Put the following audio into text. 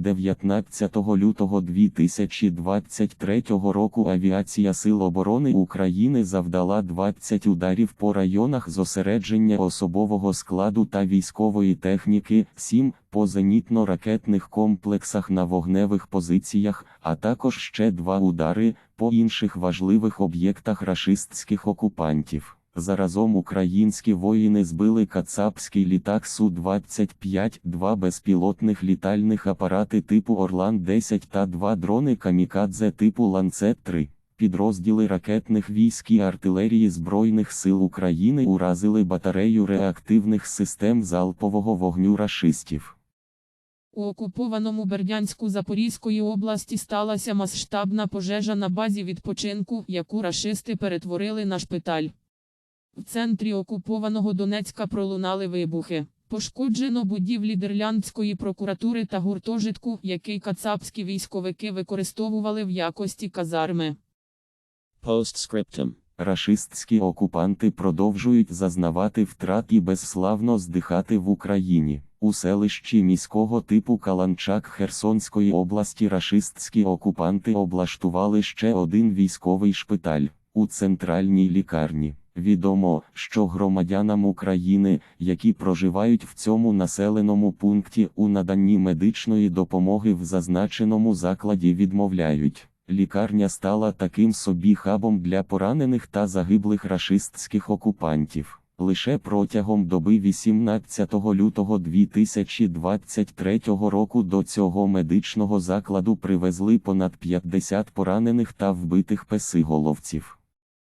19 лютого 2023 року авіація Сил оборони України завдала 20 ударів по районах зосередження особового складу та військової техніки, 7 по зенітно-ракетних комплексах на вогневих позиціях, а також ще два удари по інших важливих об'єктах рашистських окупантів. Заразом українські воїни збили кацапський літак Су-25, два безпілотних літальних апарати типу Орлан-10 та два дрони Камікадзе типу Ланцет-3. Підрозділи ракетних військ і артилерії Збройних сил України уразили батарею реактивних систем залпового вогню рашистів. У окупованому Бердянську Запорізької області сталася масштабна пожежа на базі відпочинку, яку рашисти перетворили на шпиталь. В центрі окупованого Донецька пролунали вибухи. Пошкоджено будівлі Дерляндської прокуратури та гуртожитку, який кацапські військовики використовували в якості казарми. Postscriptum. Рашистські окупанти продовжують зазнавати втрат і безславно здихати в Україні. У селищі міського типу Каланчак Херсонської області рашистські окупанти облаштували ще один військовий шпиталь у центральній лікарні. Відомо, що громадянам України, які проживають в цьому населеному пункті у наданні медичної допомоги в зазначеному закладі відмовляють. Лікарня стала таким собі хабом для поранених та загиблих рашистських окупантів. Лише протягом доби 18 лютого 2023 року до цього медичного закладу привезли понад 50 поранених та вбитих песиголовців.